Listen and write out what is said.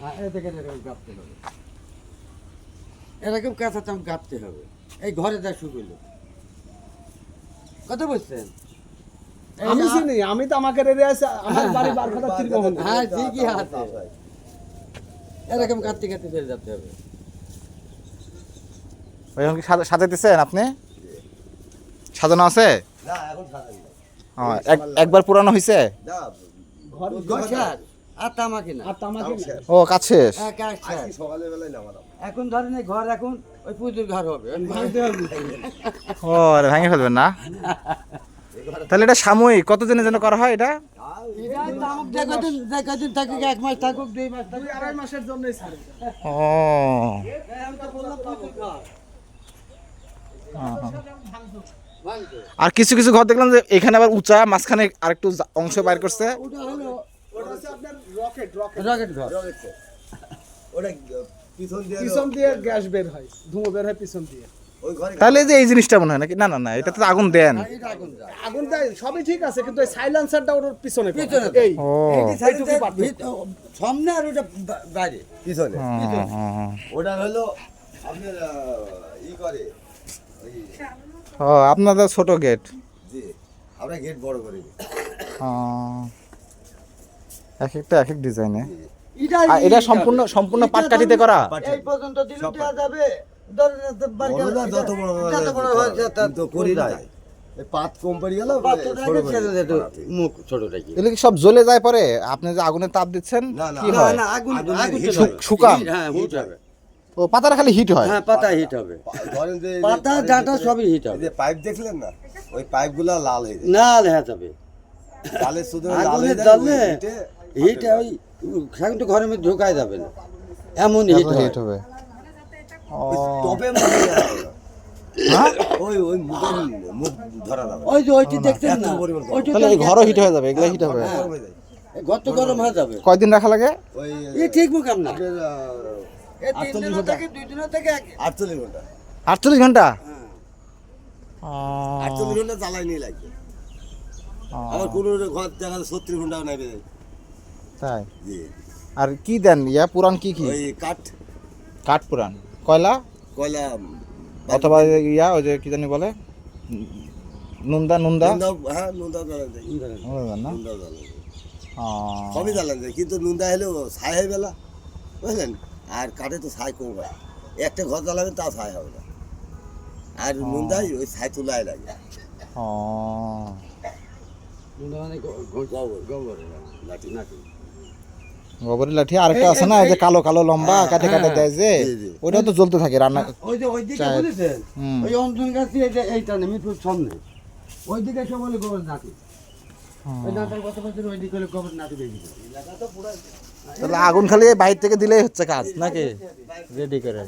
হ্যাঁ দেখেন এরকম কাঁপতে হবে। এরকম কাঁচা চাম হবে। এই ঘরে যা শুকিল কত বুঝছেন আমি চিনি আমি তো আমাকে রেডি আছে আমার বাড়ি বারখানা ত্রিমোহন হ্যাঁ আছে। এরকম কাঁদতে কাঁদতে চলে যেতে হবে। ওই এখন কি সাজাইতেছেন আপনি? সাজানো আছে? না এখন সাজাই এক- একবার পুরানো হয়েছে ঘর ঘর আর আর। ও হ্যাঁ, সকালে বেলায় নামালাম। এখন ধরেন এই ঘর এখন ওই পুজোর ঘর হবে। ও আরে ভেঙে ফেলবেন না? তাহলে এটা সাময়িক। কতদিনের জন্য করা হয় এটা? এটা তামুক যে কদিন যে কদিন থাকুক এক মাস থাকুক দুই মাস থাকুক। দুই আড়াই মাসের জন্যই ছাড়ে। ও। আমি তো বললাম পুজোর ঘর ভাঙতো। আর কিছু কিছু ঘর দেখলাম যে এখানে আবার উঁচা মাঝখানে আরেকটু অংশ বাইর করছে। রকেট রকেট রকেট ঘর। ওটা পিছন দিয়ে পিছন দিয়ে গ্যাস বের হয় ধুমো বের হয় পিছন দিয়ে। ওই ঘরে তাহলে যে এই জিনিসটা মনে হয় নাকি? না না না এটা তো আগুন দেন। হ্যাঁ, এটা আগুন আগুন দেয় সবই ঠিক আছে কিন্তু এই সাইলেন্সারটা ওর পিছনে পিছনে। এই সামনে আর ওটা বাইরে পিছনে হুম, হুম। ওটা হলো আপনার ই করে ও আপনাদের ছোট গেট জি আমরা গেট বড় করে। এক একটা এক এক ডিজাইনে এটা আর সম্পূর্ণ সম্পূর্ণ পাটকাঠিতে করা। এই পর্যন্ত দিলে দেওয়া যাবে যত বড় যত বড় হয় করি পাত গেল মুখ ছোট রাখি এগুলো কি সব জ্বলে যায় পরে? আপনি যে আগুনের তাপ দিচ্ছেন না, না, কি হয়? না আগুন। শুকান? হ্যাঁ হিট হবে। ও পাতাটা খালি হিট হয়? হ্যাঁ পাতা হিট হবে। পাতা ডাঁটা সবই হিট হবে। যে পাইপ দেখলেন না ওই পাইপগুলো লাল হয়ে যায়। না দেখা যাবে লালের শুধু লাল হয়ে যায় হিটে হিট ওই এখন তো ঘরের মধ্যে ঢোকাই যাবে না। এমন হিট হিট হবে। ওই না। হ্যাঁ? ওই ওই মুখ ধরা যাবে। ওই যে ওইটি দেখছেন না। ওইটি ঘরও হিট হয়ে যাবে এগুলো হিট হবে। হ্যাঁ। গরম হয়ে যায়। ঘর তো গরম হয়ে যাবে। কয়দিন রাখা লাগে? এই ঠিক মুখাম না। আটচল্লিশ ঘণ্টা। আটচল্লিশ ঘণ্টা। আটচল্লিশ ঘণ্টা? জ্বালাই নিয়ে লাগবে ও, আবার কোনো ঘর দেখা যায় ছত্রিশ ঘন্টাও নেবে তাই? আর কি দেন ইয়া পুরান কি কি? ওই কাঠ। কাঠ পুরান কয়লা? কয়লা অথবা ইয়া ওই যে কি জানি বলে? নুন্দা নুন্দা? হ্যাঁ জ্বালান নুন্দা না? জ্বালান সবই জ্বালান যায় কিন্তু নুনদা হলেও ছাই হয়ে বেলা বুঝলেন? আর কাঠে তো ছাই কম হয়। একটা ঘর জ্বালাবেন তা ছাই হবে না। আর নুনদাই ওই ছাই তোলায় লাগে। ও। মানে গ- গ- গোবর গোবর লাঠি নাকি? গোবরের লাঠি আরেকটা আছে না এই যে কালো কালো লম্বা কাটে কাটে দেয় যে। ওটা তো জ্বলতে থাকে রান্না ওই যে ওই দিকে চায়। বুঝেছেন? ওই অঞ্জন গাছ এইটা এইটা নেই মিঠুর সামনে। ওই দিকে সব বলে গোবর নাকি। ওই নাটার কত বছর ওই দিকে হলে গোবর নাকি বেরিয়ে তাহলে আগুন খালি বাইরে থেকে দিলেই হচ্ছে কাজ নাকি? রেডি করে।